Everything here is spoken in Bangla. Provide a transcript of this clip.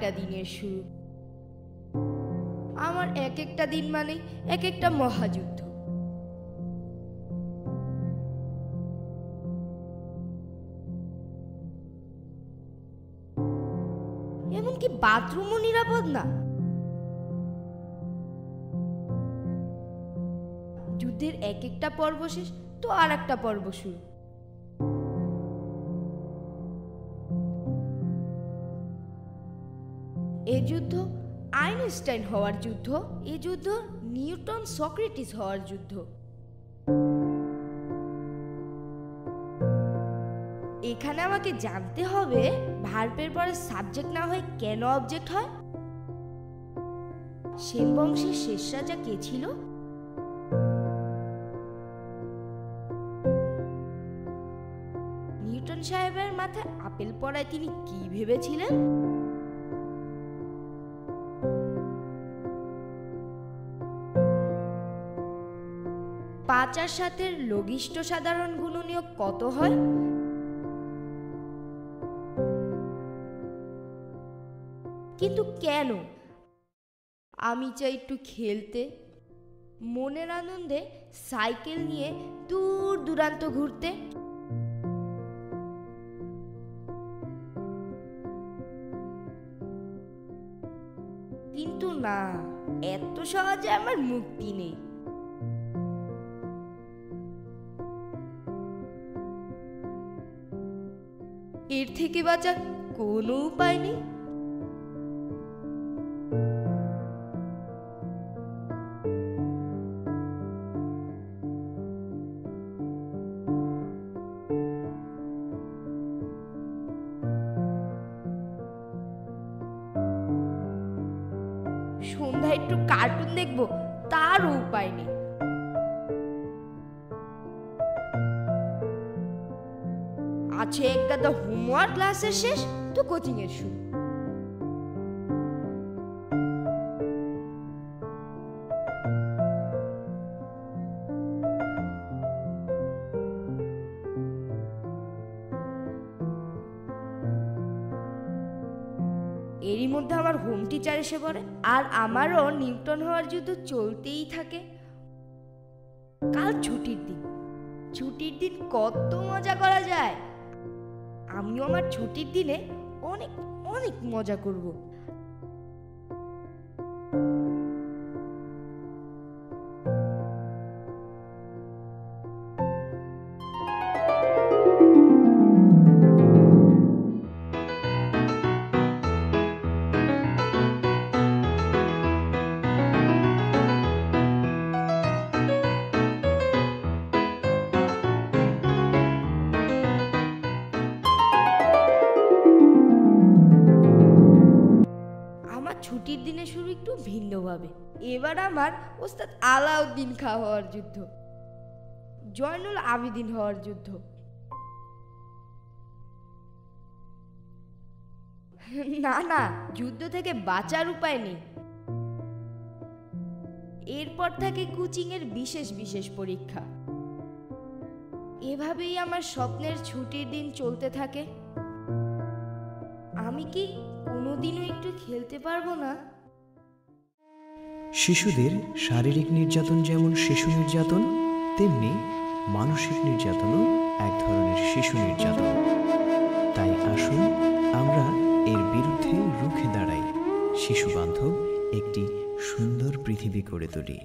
একটা দিনের শুরু আমার এক একটা দিন মানে এক একটা মহাযুদ্ধ। এমনকি বাথরুমও নিরাপদ না। যুদ্ধের এক একটা পর্ব শেষ, তো আর একটা পর্ব শুরু। এ যুদ্ধ, আইনস্টাইন হওয়ার যুদ্ধ, এ যুদ্ধ, নিউটন, সক্রেটিস হওয়ার যুদ্ধ। এখানে আমাকে জানতে হবে ভার্বের পরে সাবজেক্ট না হয়ে কেন অবজেক্ট হয়? সেন বংশের শেষ রাজা কে ছিল? নিউটন সাহেবের মাথায় আপেল পড়ায় তিনি কি ভেবেছিলেন? পাঁচ আর সাতের সাধারণ গুণনীয়ক কত হয়? কিন্তু কেন? আমি চাই একটু খেলতে। মনের আনন্দে সাইকেল নিয়ে দূর দূরান্ত ঘুরতে। কিন্তু না, এত সহজে আমার মুক্তি নেই। থেকে বাঁচার কোনো উপায় নেই। সন্ধ্যায় একটু কার্টুন দেখব তারও উপায় নেই। এক গাদা হোমওয়ার্ক ক্লাসের শেষ, তো কোচিং এর শুরু। এরই মধ্যে আমার হোম টিচার এসে পড়ে, আর আমারও নিউটন হওয়ার যুদ্ধ চলতেই থাকে। কাল ছুটির দিন। ছুটির দিন কত মজা করা যায়! আমিও আমার ছুটির দিনে অনেক অনেক মজা করব। আমার দিনে শুরু একটু ভিন্নভাবে এবার আমার ওস্তাদ আলাউদ্দিন খা হওয়ার যুদ্ধ, জয়নুল আবিদিন হওয়ার যুদ্ধ। না না, যুদ্ধ থেকে বাঁচার উপায় নেই। এরপর থাকে কোচিং এর বিশেষ বিশেষ পরীক্ষা। এভাবেই আমার স্বপ্নের ছুটির দিন চলতে থাকে। আমি কি কোনোদিনও একটু খেলতে পারব না? শিশুদের শারীরিক নির্যাতন যেমন শিশু নির্যাতন, তেমনি মানসিক নির্যাতনও এক ধরনের শিশু নির্যাতন। তাই আসুন আমরা এর বিরুদ্ধে রুখে দাঁড়াই। শিশু বান্ধব একটি সুন্দর পৃথিবী গড়ে তুলি।